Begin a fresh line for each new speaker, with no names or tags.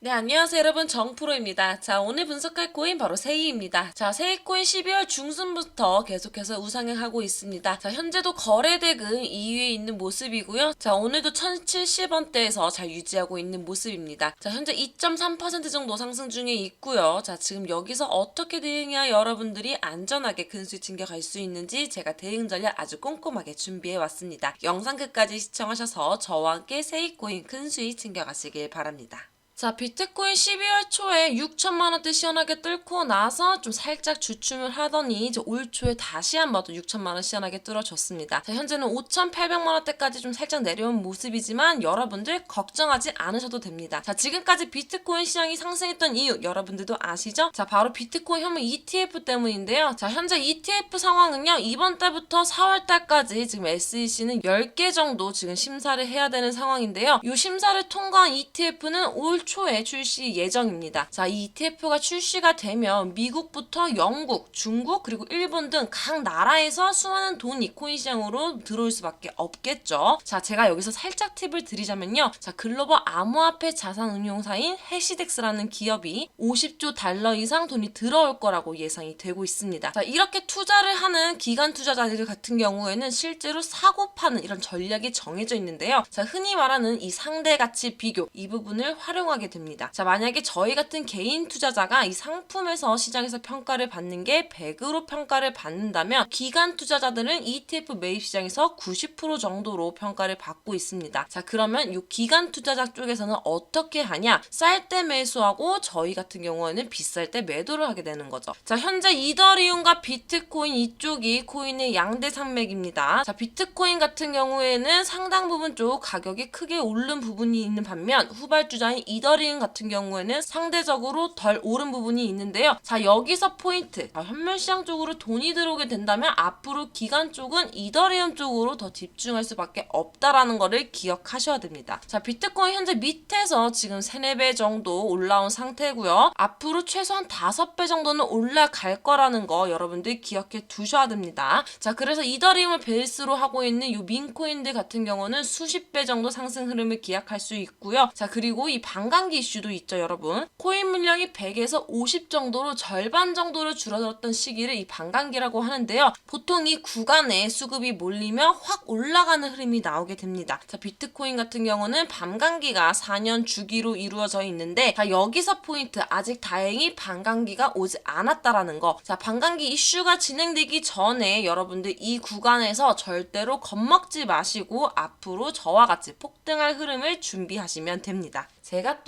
네, 안녕하세요 여러분 정프로입니다. 자, 오늘 분석할 코인 바로 세이입니다. 자, 세이 코인 12월 중순부터 계속해서 우상향하고 있습니다. 자, 현재도 거래 대금 2위에 있는 모습이고요. 자, 오늘도 1070원대에서 잘 유지하고 있는 모습입니다. 자, 현재 2.3% 정도 상승 중에 있고요. 자, 지금 여기서 어떻게 대응해야 여러분들이 안전하게 큰 수익 챙겨갈 수 있는지 제가 대응 전략 아주 꼼꼼하게 준비해 왔습니다. 영상 끝까지 시청하셔서 저와 함께 세이 코인 큰 수익 챙겨가시길 바랍니다. 자, 비트코인 12월 초에 6천만 원대 시원하게 뚫고 나서 좀 살짝 주춤을 하더니 이제 올 초에 다시 한번 또 6천만 원 시원하게 뚫어줬습니다. 자, 현재는 5,800만 원대까지 좀 살짝 내려온 모습이지만 여러분들 걱정하지 않으셔도 됩니다. 자, 지금까지 비트코인 시장이 상승했던 이유 여러분들도 아시죠? 자, 바로 비트코인 현물 ETF 때문인데요. 자, 현재 ETF 상황은요. 이번 달부터 4월 달까지 지금 SEC는 10개 정도 지금 심사를 해야 되는 상황인데요. 이 심사를 통과한 ETF는 올 초에 출시 예정입니다. 자, 이 ETF가 출시가 되면 미국부터 영국, 중국 그리고 일본 등 각 나라에서 수많은 돈 이 코인 시장으로 들어올 수밖에 없겠죠. 자, 제가 여기서 살짝 팁을 드리자면요. 자, 글로벌 암호화폐 자산 운용사인 해시덱스라는 기업이 50조 달러 이상 돈이 들어올 거라고 예상이 되고 있습니다. 자, 이렇게 투자를 하는 기관 투자자들 같은 경우에는 실제로 사고 파는 이런 전략이 정해져 있는데요. 자, 흔히 말하는 이 상대 가치 비교 이 부분을 활용하 게 됩니다. 자, 만약에 저희 같은 개인 투자자가 이 상품에서 시장에서 평가를 받는 게 100으로 평가를 받는다면 기관 투자자들은 ETF 매입 시장에서 90% 정도로 평가를 받고 있습니다. 자, 그러면 이 기관 투자자 쪽에서는 어떻게 하냐? 쌀 때 매수하고 저희 같은 경우에는 비쌀 때 매도를 하게 되는 거죠. 자, 현재 이더리움과 비트코인 이쪽이 코인의 양대 산맥입니다. 자, 비트코인 같은 경우에는 상당 부분 쪽 가격이 크게 오른 부분이 있는 반면 후발주자인 이더 리움 같은 경우에는 상대적으로 덜 오른 부분이 있는데요. 자, 여기서 포인트. 자, 현물 시장 쪽으로 돈이 들어오게 된다면 앞으로 기관 쪽은 이더리움 쪽으로 더 집중할 수밖에 없다라는 거를 기억하셔야 됩니다. 자, 비트코인 현재 밑에서 지금 3, 4배 정도 올라온 상태고요. 앞으로 최소한 5배 정도는 올라갈 거라는 거 여러분들 기억해 두셔야 됩니다. 자, 그래서 이더리움을 베이스로 하고 있는 이 민코인들 같은 경우는 수십 배 정도 상승 흐름을 기약할 수 있고요. 자, 그리고 이 반감 기 이슈도 있죠, 여러분. 코인 물량이 100에서 50 정도로 절반 정도로 줄어들었던 시기를 이 반감기라고 하는데요. 보통 이 구간에 수급이 몰리면 확 올라가는 흐름이 나오게 됩니다. 자, 비트코인 같은 경우는 반감기가 4년 주기로 이루어져 있는데 자, 여기서 포인트 아직 다행히 반감기가 오지 않았다라는 거. 자, 반감기 이슈가 진행되기 전에 여러분들 이 구간에서 절대로 겁먹지 마시고 앞으로 저와 같이 폭등할 흐름을 준비하시면 됩니다. 제가 또